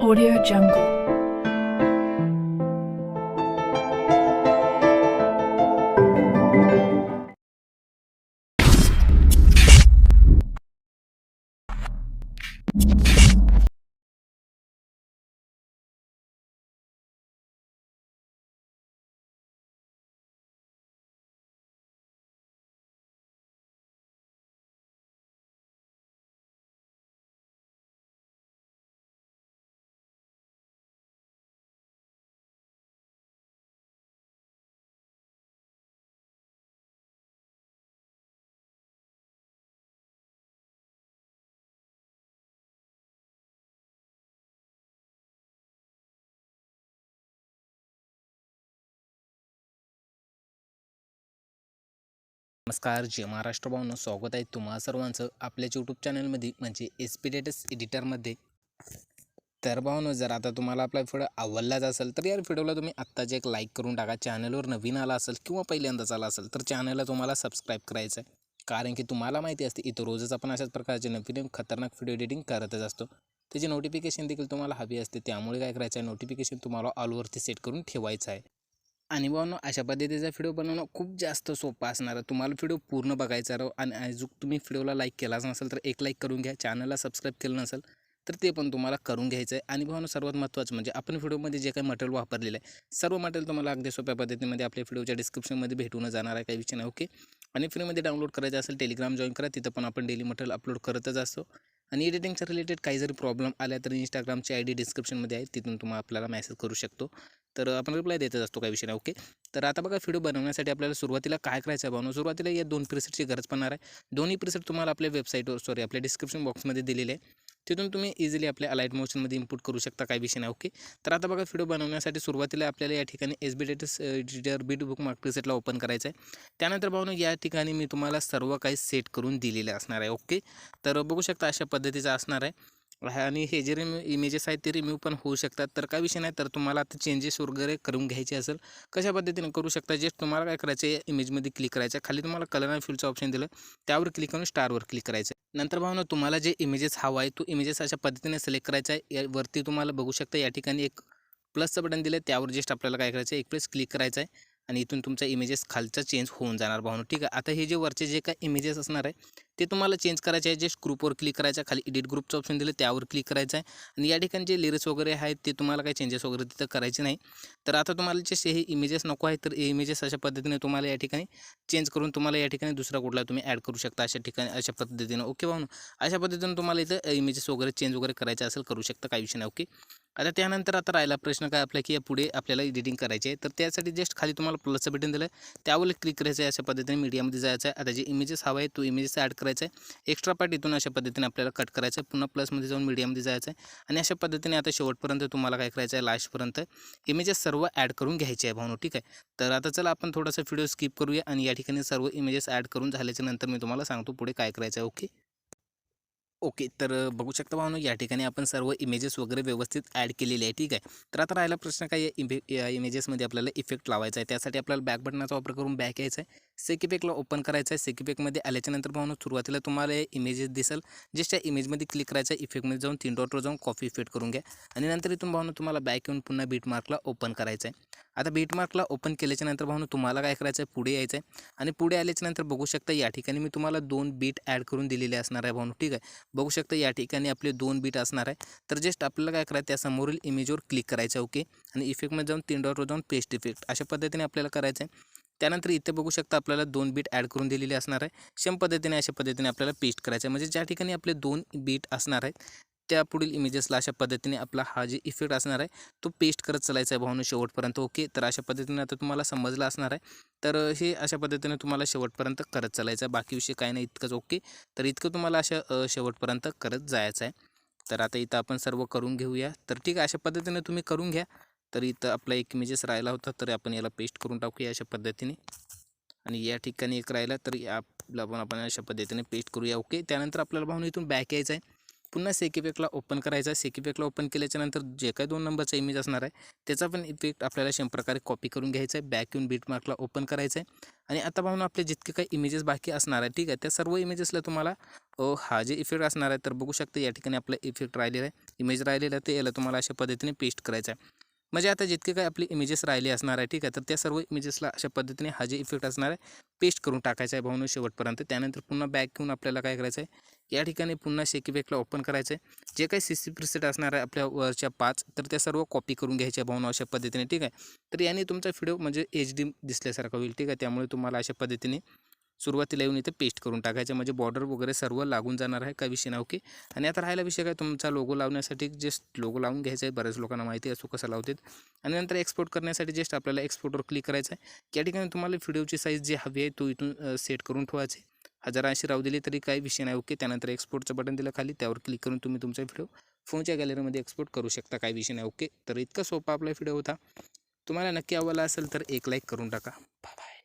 Audio Jungle. नमस्कार जय महाराष्ट्र भावनं स्वागत आहे तुम्हा सर्वांचं आपल्याच यूट्यूब चॅनलमध्ये म्हणजे एस पी डेटस एडिटरमध्ये तर भावनं जर आता तुम्हाला आपला व्हिडिओ आवडलाच असेल तर यार व्हिडिओला तुम्ही आत्ताच एक लाईक करून टाका. चॅनलवर नवीन आला असेल किंवा पहिल्यांदाच आला असेल तर चॅनलला तुम्हाला सबस्क्राईब करायचं आहे कारण की तुम्हाला माहिती असते इथं रोजच आपण अशाच प्रकारचे नवीन खतरनाक व्हिडिओ एडिटिंग करतच असतो. त्याची नोटिफिकेशन देखील तुम्हाला हवी असते त्यामुळे काय करायचं आहे नोटिफिकेशन तुम्हाला ऑलवरती सेट करून ठेवायचं आहे. आणि भावनो अशा पद्धतीचा व्हिडिओ बनवणं खूप जास्त सोपं असणार आहे. तुम्हाला व्हिडिओ पूर्ण बघायचा राहो आणि अजून तुम्ही व्हिडिओला लाईक केलाच नसेल तर एक लाईक करून घ्या. चॅनलला सबस्क्राईब केलं नसेल तर ते पण तुम्हाला करून घ्यायचं आहे. आणि भावनो सर्वात महत्त्वाचं म्हणजे आपण व्हिडिओमध्ये जे काही मटेरियल वापरलेलं आहे सर्व मटेरियल तुम्हाला अगदी सोप्या पद्धतीमध्ये आपल्या व्हिडिओच्या डिस्क्रिप्शनमध्ये भेटून जाणार आहे काही विषय नाही ओके आणि फ्रीमध्ये डाउनलोड करायचं असेल टेलिग्राम जॉईन करा. तिथं पण आपण डेली मटेरियल अपलोड करतच असतो. आणि एडिटिंगच्या रिलेटेड काही जरी प्रॉब्लेम आल्या तर इंस्टाग्रामची आय डी डिस्क्रिप्शनमध्ये आहे. तिथून तुम्हाला आपल्याला मेसेज करू शकतो. तर आपण रिप्लाय देतच असतो काही विषय नाही ओके तर आता बघा व्हिडिओ बनवण्यासाठी आपल्याला सुरुवातीला काय करायचं आहे बनवून सुरुवातीला या दोन प्रिसेटची गरज पडणार आहे. दोन्ही प्रिसेट तुम्हाला आपल्या वेबसाईटवर सॉरी आपल्या डिस्क्रिप्शन बॉक्समध्ये दिलेले आहे. तिथून तुम्ही इझिली आपल्या अलाईट मोशनमध्ये इम्पोर्ट करू शकता काही विषय नाही ओके तर आता बघा व्हिडिओ बनवण्यासाठी सुरुवातीला आपल्याला या ठिकाणी एस बी डेटस एडिटर बीट बुक मार्क प्रिसेटला ओपन करायचं आहे. त्यानंतर भावना या ठिकाणी मी तुम्हाला सर्व काही सेट करून दिलेले असणार आहे ओके तर बघू शकता अशा पद्धतीचं असणार आहे. आणि हे जे रिम्यू इमेजेस आहेत ते रिम्यू पण होऊ शकतात. तर काय विषय नाही तर तुम्हाला आता चेंजेस वगैरे करून घ्यायचे असेल कशा पद्धतीने करू शकता? जे तुम्हाला काय करायचं आहे इमेजमध्ये क्लिक करायचं आहे. खाली तुम्हाला कलर आणि फिलचं ऑप्शन दिलं. त्यावर क्लिक करून स्टारवर क्लिक करायचं आहे. नंतर भावना तुम्हाला जे इमेजेस हवा आहे तो इमेजेस अशा पद्धतीने सिलेक्ट करायचा आहे. यावरती तुम्हाला बघू शकता या ठिकाणी एक प्लसचं बटन दिलं त्यावर जस्ट आपल्याला काय करायचं आहे एक प्लस क्लिक करायचं आहे. आणि इथून तुमचा इमेजेस खालचा चेंज होऊन जाणार भावनो. ठीक आहे. आता हे जे वरचे जे काय इमेजेस असणार आहे ते तुम्हाला चेंज करायचे आहे. जस्ट ग्रुपवर क्लिक करायचं आहे खाली एडिट ग्रुपचं ऑप्शन दिलं त्यावर क्लिक करायचं आहे. आणि या ठिकाणी जे लिरिक्स वगैरे आहेत ते तुम्हाला काही चेंजेस वगैरे तिथं करायचे नाही. तर आता तुम्हाला जसे हे इमेजेस नको आहेत तर हे इमेजेस अशा पद्धतीने तुम्हाला या ठिकाणी चेंज करून तुम्हाला या ठिकाणी दुसरा कुठला तुम्ही ॲड करू शकता अशा ठिकाणी अशा पद्धतीनं. ओके भाऊ? अशा पद्धतीनं तुम्हाला इथं इमेजेस वगैरे चेंज वगैरे करायचे असेल करू शकता काही विषय नाही. ओके आता त्यानंतर आता राहिला प्रश्न काय आपला की या पुढे आपल्याला एडिटिंग करायची आहे. तर त्यासाठी जस्ट खाली तुम्हाला प्लसचं बटन दिलं त्यावर क्लिक करायचं आहे अशा पद्धतीने मीडियामध्ये जायचं आहे. आता जे इमेजेस हवा आहे तो इमेजेस ॲड करायचा आहे एक्स्ट्रा पार्ट इथून अशा पद्धतीने आपल्याला कट करायचं आहे पुन्हा प्लसमध्ये जाऊन मीडियममध्ये जायचं आहे आणि अशा पद्धतीने आता शेवटपर्यंत तुम्हाला काय करायचं आहे लास्टपर्यंत इमेजेस सर्व ॲड करून घ्यायचे आहे भावनो ठीक आहे? तर आता चला आपण थोडासा व्हिडिओ स्किप करूया आणि या ठिकाणी सर्व इमेजेस ॲड करून झाल्याच्यानंतर मी तुम्हाला सांगतो पुढे काय करायचं आहे ओके ओके तर बघू शकता भावनो या ठिकाणी आपण सर्व इमेजेस वगैरे व्यवस्थित ॲड केलेले आहे ठीक आहे? तर आता राहिला प्रश्न काय या इमे या इमेजेसमध्ये आपल्याला इफेक्ट लावायचा आहे. त्यासाठी आपल्याला बॅक बटनाचा वापर करून बॅक यायचा आहे. सेकिपेकला ओपन करायचं आहे. सेकिपेकमध्ये आल्याच्यानंतर पाहून सुरुवातीला तुम्हाला इमेजेस दिसेल. जस्ट त्या इमेजमध्ये क्लिक करायचं आहे. इफेक्टमध्ये जाऊन तीन डॉटवर जाऊन कॉफी इफेक्ट करून घ्या. आणि नंतर इथून पाहून तुम्हाला बॅक येऊन पुन्हा बीट मार्कला ओपन करायचं आहे. आता बीट मार्कला ओपन केल्याच्यानंतर पाहून तुम्हाला काय करायचं आहे? पुढे यायचं आहे. आणि पुढे आल्याच्यानंतर बघू शकता या ठिकाणी मी तुम्हाला दोन बीट ॲड करून दिलेले असणार आहे भाऊन ठीक आहे? बघू शकता या ठिकाणी आपले दोन बीट असणार आहे. तर जस्ट आपल्याला काय करायचं त्या समोरील इमेजवर क्लिक करायचं ओके आणि इफेक्टमध्ये जाऊन तीन डॉटवर जाऊन पेस्ट इफेक्ट अशा पद्धतीने आपल्याला करायचं आहे. त्यानंतर इथे बघू शकता आपल्याला दोन बीट ॲड करून दिलेले असणार आहे. सेम पद्धतीने अशा पद्धतीने आपल्याला पेस्ट करायचं आहे. म्हणजे ज्या ठिकाणी आपले दोन बीट असणार आहेत त्या पुढील इमेजेसला अशा पद्धतीने आपला हा जे इफेक्ट असणार आहे तो पेस्ट करत चालायचा आहे भावनो शेवटपर्यंत. ओके तर अशा पद्धतीने आता तुम्हाला समजला असणार आहे. तर हे अशा पद्धतीने तुम्हाला शेवटपर्यंत करत चालायचं आहे. बाकी विषय काय नाही इतकंच ओके तर इतकं तुम्हाला अशा शेवटपर्यंत करत जायचं आहे. तर आता इथं आपण सर्व करून घेऊया. तर ठीक आहे अशा पद्धतीने तुम्ही करून घ्या. तर इथं आपला एक इमेजेस राहिला होता तर आपण याला पेस्ट करून टाकूया अशा पद्धतीने. आणि या ठिकाणी एक राहिला तर आपला पण आपण अशा पद्धतीने पेस्ट करूया. ओके त्यानंतर आपल्याला भाऊन इथून बॅक यायचं आहे. पुन्हा सेक ओपन करायचा सेक इफेक्टला ओपन केल्याच्यानंतर जे काही दोन नंबरचा इमेज असणार आहे त्याचा पण इफेक्ट आपल्याला सेम प्रकारे कॉपी करून घ्यायचा आहे. बॅक येऊन बीटमार्कला ओपन करायचं आहे. आणि आता पाहून आपले जितके काही इमेजेस बाकी असणार आहे ठीक आहे? त्या सर्व इमेजेसला तुम्हाला हा जे इफेक्ट असणार आहे तर बघू शकता या ठिकाणी आपला इफेक्ट राहिलेला आहे. इमेज राहिलेला आहे ते याला तुम्हाला अशा पद्धतीने पेस्ट करायचा आहे. म्हणजे आता जितके काही आपले इमेजेस राहिले असणार आहे ठीक आहे तर त्या सर्व इमेजेसला अशा पद्धतीने हा जे इफेक्ट असणार आहे पेस्ट करून टाकायचा आहे भावनो शेवटपर्यंत. त्यानंतर पुन्हा बॅक घेऊन आपल्याला काय करायचं आहे या ठिकाणी पुन्हा शेक इफेक्टला ओपन करायचं आहे जे काही सी सी प्रिसेट असणार आहे आपल्या वरच्या पाच तर त्या सर्व कॉपी करून घ्यायच्या भावना अशा पद्धतीने ठीक आहे. तर याने तुमचा व्हिडिओ म्हणजे एच डी दिसल्यासारखा होईल ठीक आहे. त्यामुळे तुम्हाला अशा पद्धतीने सुरुवातीला येऊन इथे पेस्ट करून टाकायचे. म्हणजे बॉर्डर वगैरे सर्व लागून जाणार आहे का विषय नाही ओके आणि आता राहिला विषय काय? तुमचा लोगो लावण्यासाठी जस्ट लोगो लावून घ्यायचा आहे. बऱ्याच लोकांना माहिती असो कसं लावतात. आणि नंतर एक्सपोर्ट करण्यासाठी जस्ट आपल्याला एक्सपोर्टवर क्लिक करायचं आहे. या ठिकाणी तुम्हाला व्हिडिओची साईज जी हवी आहे तो इथून सेट करून ठेवायची. हजार ऐंशी राहू दिली तरी काही विषय नाही ओके त्यानंतर एक्सपोर्टचं बटन दिलं खाली त्यावर क्लिक करून तुम्ही तुमचा व्हिडिओ फोनच्या गॅलरीमध्ये एक्सपोर्ट करू शकता काही विषय नाही ओके तर इतका सोपा आपला व्हिडिओ होता. तुम्हाला नक्की आवडला असेल तर एक लाईक करून टाका. बाय